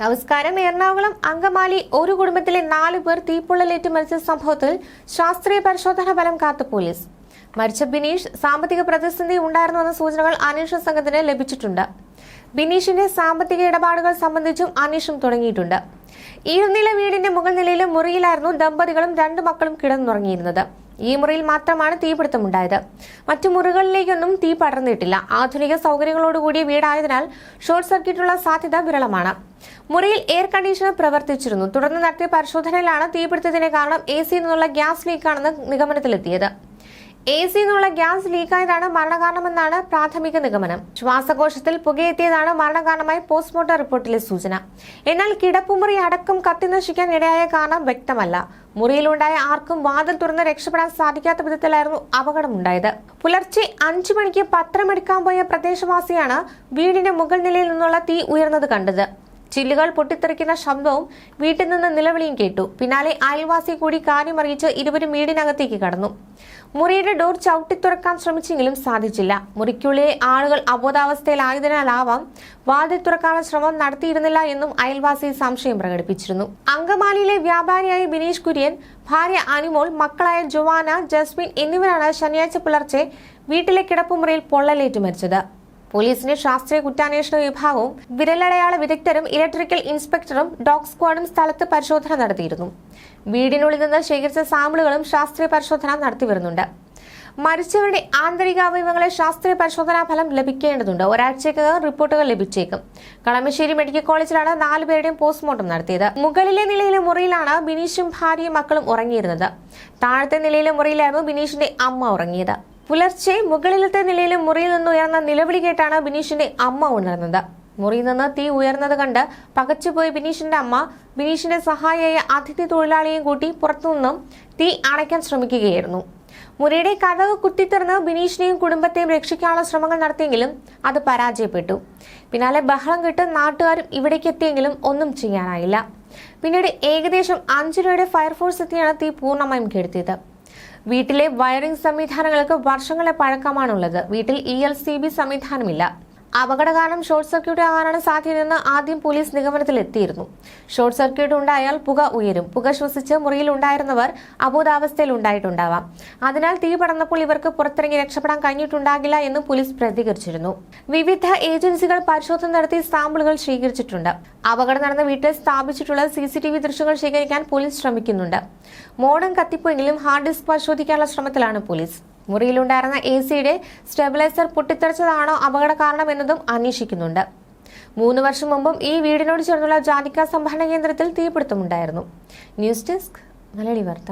നമസ്കാരം. എറണാകുളം അങ്കമാലി ഒരു കുടുംബത്തിലെ നാലു പേർ തീപ്പൊള്ളലേറ്റ് മരിച്ച സംഭവത്തിൽ ശാസ്ത്രീയ പരിശോധനാ ഫലം കാത്തു പോലീസ്. മരിച്ച ബിനീഷ് സാമ്പത്തിക പ്രതിസന്ധി ഉണ്ടായിരുന്നുവെന്ന സൂചനകൾ അന്വേഷണ സംഘത്തിന് ലഭിച്ചിട്ടുണ്ട്. ബിനീഷിന്റെ സാമ്പത്തിക ഇടപാടുകൾ സംബന്ധിച്ചും അന്വേഷണം തുടങ്ങിയിട്ടുണ്ട്. ഇരുനില വീടിന്റെ മുകൾ നിലയിലെ മുറിയിലായിരുന്നു ദമ്പതികളും രണ്ടു മക്കളും കിടന്നുറങ്ങിയിരുന്നത്. ഈ മുറിയിൽ മാത്രമാണ് തീപിടുത്തമുണ്ടായത്. മറ്റു മുറികളിലേക്കൊന്നും തീ പടർന്നിട്ടില്ല. ആധുനിക സൗകര്യങ്ങളോടുകൂടിയ വീടായതിനാൽ ഷോർട്ട് സർക്യൂട്ടുള്ള സാധ്യത വിരളമാണ്. മുറിയിൽ എയർ കണ്ടീഷണർ പ്രവർത്തിച്ചിരുന്നു. തുടർന്ന് നടത്തിയ പരിശോധനയിലാണ് തീപിടുത്തത്തിന് കാരണം എ സി നിന്നുള്ള ഗ്യാസ് ലീക്കാണെന്ന് നിഗമനത്തിലെത്തിയത്. എ സി നിന്നുള്ള ഗ്യാസ് ലീക്കായതാണ് മരണകാരണമെന്നാണ് പ്രാഥമിക നിഗമനം. ശ്വാസകോശത്തിൽ പുകയെത്തിയതാണ് മരണകാരണമായി പോസ്റ്റ്മോർട്ടം റിപ്പോർട്ടിലെ സൂചന. എന്നാൽ കിടപ്പുമുറി അടക്കം കത്തിനശിക്കാൻ ഇടയായ കാരണം വ്യക്തമല്ല. മുറിയിലുണ്ടായ ആർക്കും വാതിൽ തുറന്ന് രക്ഷപ്പെടാൻ സാധിക്കാത്ത വിധത്തിലായിരുന്നു അപകടമുണ്ടായത്. പുലർച്ചെ അഞ്ചു മണിക്ക് പത്രമെടുക്കാൻ പോയ പ്രദേശവാസിയാണ് വീടിന്റെ മുകൾ നിലയിൽ നിന്നുള്ള തീ ഉയർന്നത് കണ്ടത്. ചില്ലുകൾ പൊട്ടിത്തെറിക്കുന്ന ശബ്ദവും വീട്ടിൽ നിന്ന് നിലവിളിയും കേട്ടു. പിന്നാലെ അയൽവാസി കൂടി കാര്യമറിയിച്ച് ഇരുവരും വീടിനകത്തേക്ക് കടന്നു. മുറിയുടെ ഡോർ ചവിട്ടി തുറക്കാൻ ശ്രമിച്ചെങ്കിലും സാധിച്ചില്ല. മുറിക്കുള്ളിലെ ആളുകൾ അബോധാവസ്ഥയിലായതിനാലാവാം വാതിൽ തുറക്കാനുള്ള ശ്രമം നടത്തിയിരുന്നില്ല എന്നും അയൽവാസി സംശയം പ്രകടിപ്പിച്ചിരുന്നു. അങ്കമാലിയിലെ വ്യാപാരിയായ ബിനീഷ് കുര്യൻ ഭാര്യ അനിമോൾ മക്കളായ ജോവാന ജസ്മിൻ എന്നിവരാണ് ശനിയാഴ്ച പുലർച്ചെ വീട്ടിലെ കിടപ്പുമുറിയിൽ പൊള്ളലേറ്റ് മരിച്ചത്. പോലീസിന്റെ ശാസ്ത്രീയ കുറ്റാന്വേഷണ വിഭാഗവും വിരലടയാള വിദഗ്ധരും ഇലക്ട്രിക്കൽ ഇൻസ്പെക്ടറും ഡോഗ് സ്ക്വാഡും സ്ഥലത്ത് പരിശോധന നടത്തിയിരുന്നു. വീടിനുള്ളിൽ നിന്ന് ശേഖരിച്ച സാമ്പിളുകളും ശാസ്ത്രീയ പരിശോധന നടത്തിവരുന്നുണ്ട് മരിച്ചവരുടെ ആന്തരിക അവയവങ്ങളെ ശാസ്ത്രീയ പരിശോധനാ ഫലം ലഭിക്കേണ്ടതുണ്ട്. ഒരാഴ്ചക്കകം റിപ്പോർട്ടുകൾ ലഭിച്ചേക്കും. കളമശ്ശേരി മെഡിക്കൽ കോളേജിലാണ് നാലുപേരുടെയും പോസ്റ്റ്മോർട്ടം നടത്തിയത്. മുകളിലെ നിലയിലെ മുറിയിലാണ് ബിനീഷും ഭാര്യയും മക്കളും ഉറങ്ങിയിരുന്നത്. താഴത്തെ നിലയിലെ മുറിയിലായിരുന്നു ബിനീഷിന്റെ അമ്മ ഉറങ്ങിയത്. പുലർച്ചെ മുകളിലത്തെ നിലയിലെ മുറിയിൽ നിന്ന് ഉയർന്ന നിലവിളി കേട്ടാണ് ബിനീഷിന്റെ അമ്മ ഉണർന്നത്. മുറിയിൽ നിന്ന് തീ ഉയർന്നത് കണ്ട് പകച്ചുപോയ ബിനീഷിന്റെ അമ്മ ബിനീഷിന്റെ സഹായിയായ അതിഥി തൊഴിലാളിയെയും കൂട്ടി പുറത്തുനിന്നും തീ അണയ്ക്കാൻ ശ്രമിക്കുകയായിരുന്നു. മുറിയുടെ കഥവ് കുത്തിത്തുറന്ന് ബിനീഷിനെയും കുടുംബത്തെയും രക്ഷിക്കാനുള്ള ശ്രമങ്ങൾ നടത്തിയെങ്കിലും അത് പരാജയപ്പെട്ടു. പിന്നാലെ ബഹളം കിട്ട് നാട്ടുകാരും ഇവിടേക്ക് എത്തിയെങ്കിലും ഒന്നും ചെയ്യാനായില്ല. പിന്നീട് ഏകദേശം അഞ്ചു രൂപയുടെ ഫയർഫോഴ്സ് എത്തിയാണ് തീ പൂർണമായും കെടുത്തിയത്. വീട്ടിലെ വയറിംഗ് സംവിധാനങ്ങൾക്ക് വർഷങ്ങളെ പഴക്കമാണുള്ളത്. വീട്ടിൽ ഇ എൽ സി ബി സംവിധാനമില്ല. അപകട കാരണം ഷോർട്ട് സർക്യൂട്ട് ആകാനാണ് സാധ്യതയെന്ന് ആദ്യം പോലീസ് നിഗമനത്തിലെത്തിയിരുന്നു. ഷോർട്ട് സർക്യൂട്ട് ഉണ്ടായാൽ പുക ഉയരും. പുക ശ്വസിച്ച് മുറിയിൽ ഉണ്ടായിരുന്നവർ അബോധാവസ്ഥയിൽ ഉണ്ടായിട്ടുണ്ടാവാം. അതിനാൽ തീ പടർന്നപ്പോൾ ഇവർക്ക് പുറത്തിറങ്ങി രക്ഷപ്പെടാൻ കഴിഞ്ഞിട്ടുണ്ടാകില്ല എന്ന് പോലീസ് പ്രതികരിച്ചിരുന്നു. വിവിധ ഏജൻസികൾ പരിശോധന നടത്തി സാമ്പിളുകൾ സ്വീകരിച്ചിട്ടുണ്ട് അപകടം നടന്ന വീട്ടിൽ സ്ഥാപിച്ചിട്ടുള്ള സി സി ടി വി ദൃശ്യങ്ങൾ ശേഖരിക്കാൻ പോലീസ് ശ്രമിക്കുന്നുണ്ട്. മോഡം കത്തിപ്പോയെങ്കിലും ഹാർഡ് ഡിസ്ക് പരിശോധിക്കാനുള്ള ശ്രമത്തിലാണ് പോലീസ്. മുറിയിലുണ്ടായിരുന്ന എ സിയുടെ സ്റ്റെബിലൈസർ പൊട്ടിത്തെറിച്ചതാണോ അപകട കാരണമെന്നതും അന്വേഷിക്കുന്നുണ്ട്. മൂന്ന് വർഷം മുമ്പും ഈ വീടിനോട് ചേർന്നുള്ള ജാതിക്ക സംഭരണ കേന്ദ്രത്തിൽ തീപിടുത്തമുണ്ടായിരുന്നു. ന്യൂസ് ഡെസ്ക് മലയാളി വാർത്ത.